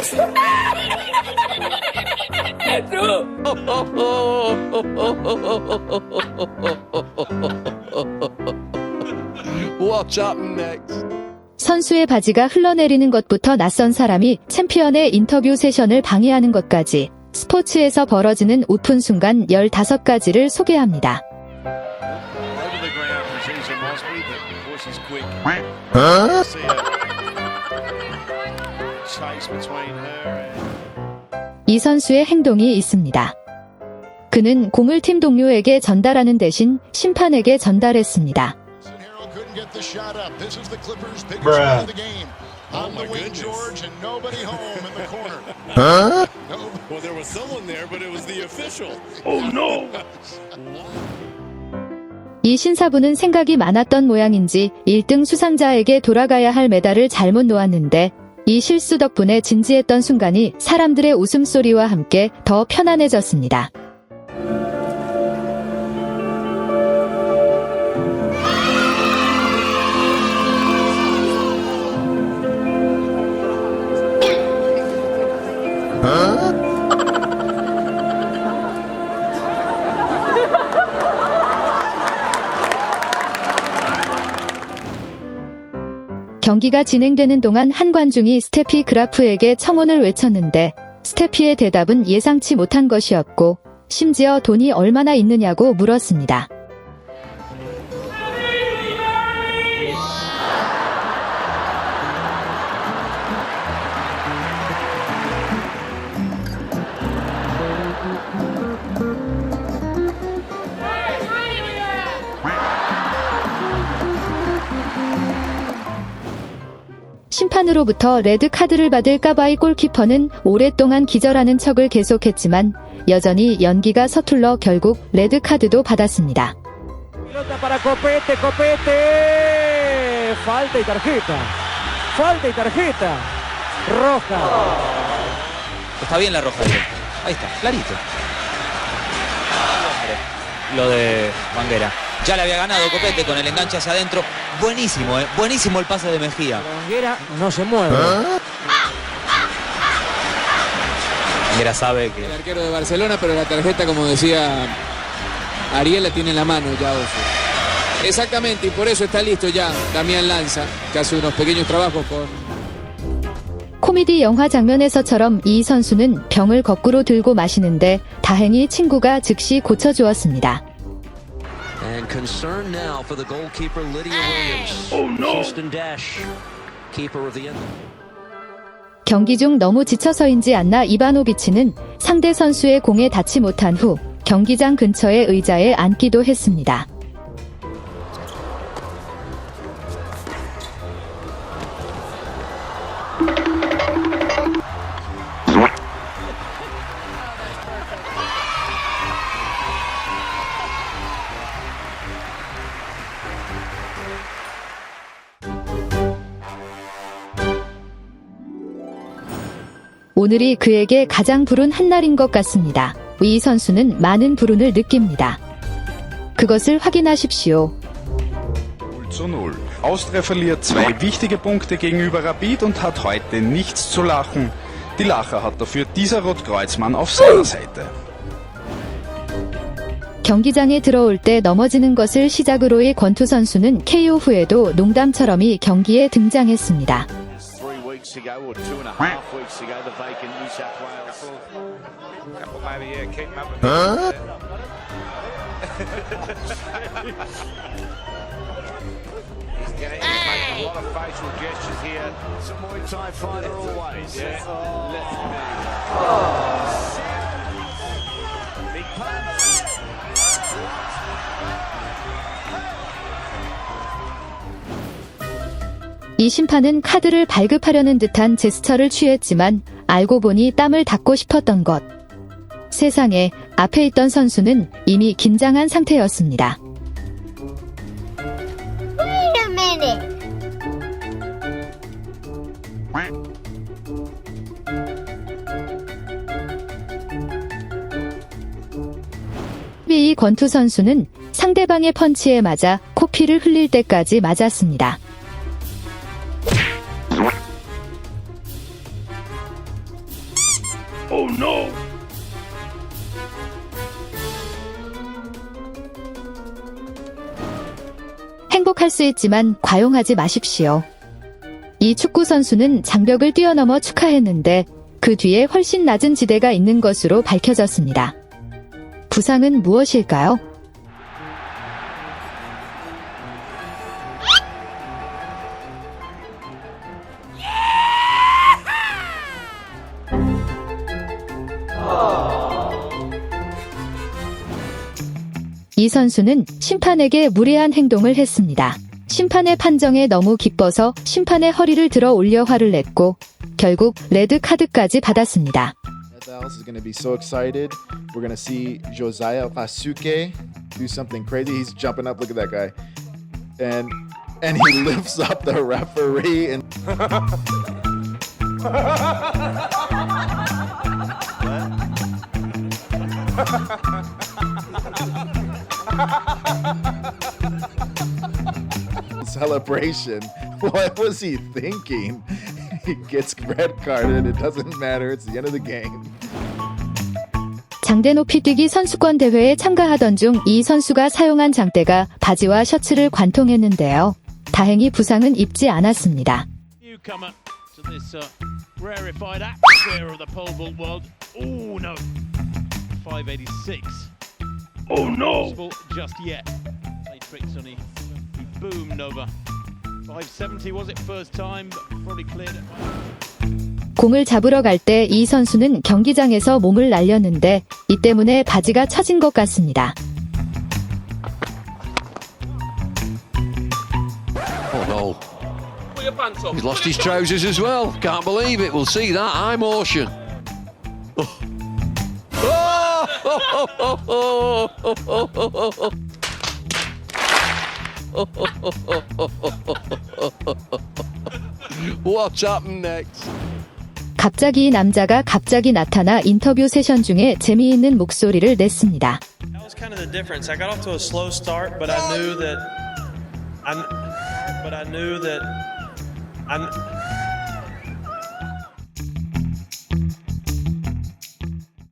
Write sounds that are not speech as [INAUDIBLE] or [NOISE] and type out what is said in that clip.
[LAUGHS] Next. 선수의 바지가 흘러내리는 것부터 낯선 사람이 챔피언의 인터뷰 세션을 방해하는 것까지 스포츠에서 벌어지는 웃픈 순간 15가지를 소개합니다. 이 선수의 행동이 있습니다. 그는 공을 팀 동료에게 전달하는 대신 심판에게 전달했습니다. Oh. 이 신사부는 생각이 많았던 모양인지 1등 수상자에게 돌아가야 할 메달을 잘못 놓았는데 이 실수 덕분에 진지했던 순간이 사람들의 웃음소리와 함께 더 편안해졌습니다. 경기가 진행되는 동안 한 관중이 스테피 그라프에게 청혼을 외쳤는데 스테피의 대답은 예상치 못한 것이었고 심지어 돈이 얼마나 있느냐고 물었습니다. 심판으로부터 레드 카드를 받을 까바이 골키퍼는 오랫동안 기절하는 척을 계속했지만 여전히 연기가 서툴러 결국 레드 카드도 받았습니다. Pelota para Copete, Copete. Falta y tarjeta. Falta y tarjeta. Roja. Está bien la roja. Diego. Ahí está, clarito. Lo de Banguera. Ya le había ganado Copete con el enganche hacia adentro. Buenísimo, eh. buenísimo el pase de Mejía. Banguera no se mueve. Banguera sabe que el arquero de Barcelona, pero la tarjeta, como decía Ariel, la tiene en la mano ya Oso. Exactamente, y por eso está listo ya Damián Lanza, que hace unos pequeños trabajos con, 코미디 영화 장면에서처럼 이 선수는 병을 거꾸로 들고 마시는데 다행히 친구가 즉시 고쳐주었습니다. Concern now for the goalkeeper Lydia Williams. Oh no! Houston Dash, keeper of the end. 경기 중 너무 지쳐서인지 안나 이바노비치는 상대 선수의 공에 닿지 못한 후 경기장 근처의 의자에 앉기도 했습니다. 오늘이 그에게 가장 불운 한 날인 것 같습니다. 이 선수는 많은 불운을 느낍니다. 그것을 확인하십시오. 0 zu 0. Austria verliert zwei wichtige Punkte gegenüber Rapid und hat heute nichts zu lachen. Die Lacher hat dafür dieser Rotkreuzmann auf seiner Seite. 경기장에 들어올 때 넘어지는 것을 시작으로의 권투 선수는 KO 후에도 농담처럼이 경기에 등장했습니다. Three weeks ago, or two and a half weeks ago, the vacant New South Wales. Maybe, yeah, keep him up a bit. He's getting, he's making a lot of facial gestures here. It's a Muay Thai fighter always. Yeah. Oh. Left knee. Big punch. 심판은 카드를 발급하려는 듯한 제스처를 취했지만 알고 보니 땀을 닦고 싶었던 것. 세상에 앞에 있던 선수는 이미 긴장한 상태였습니다. 이 권투 선수는 상대방의 펀치에 맞아 코피를 흘릴 때까지 맞았습니다. Oh no! 행복할 수 있지만 과용하지 마십시오. 이 축구 선수는 장벽을 뛰어넘어 축하했는데 그 뒤에 훨씬 낮은 지대가 있는 것으로 밝혀졌습니다. 부상은 무엇일까요? 이 선수는 심판에게 무례한 행동을 했습니다. 심판의 판정에 너무 기뻐서 심판의 허리를 들어 올려 화를 냈고 결국 레드 카드까지 받았습니다. Dallas is going to be so excited. We're going to see Josiah Fasuke do something crazy. He's jumping up. Look at that guy. And and he lifts up the referee and celebration. What was he thinking? He gets red carded. It doesn't matter. It's the end of the game. 장대 높이 뛰기 선수권 대회에 참가하던 중 이 선수가 사용한 장대가 바지와 셔츠를 관통했는데요. 다행히 부상은 입지 않았습니다. Newcomer to this uh, rarefied atmosphere of the pole vault world. Oh no. 586. Oh no. Just yet. Played tricks on he. He boomed over. 570 was it first time, but probably cleared it. 공을 잡으러 갈 때 이 선수는 경기장에서 몸을 날렸는데 이 때문에 바지가 처진 것 같습니다. Oh no. He's lost his trousers as well. Can't believe it. We'll see that eye motion. Oh. What's happened next? 갑자기 이 남자가 갑자기 나타나 인터뷰 세션 중에 재미있는 목소리를 냈습니다. That was kind of the difference. I got off to a slow start, but I knew that I but I knew that I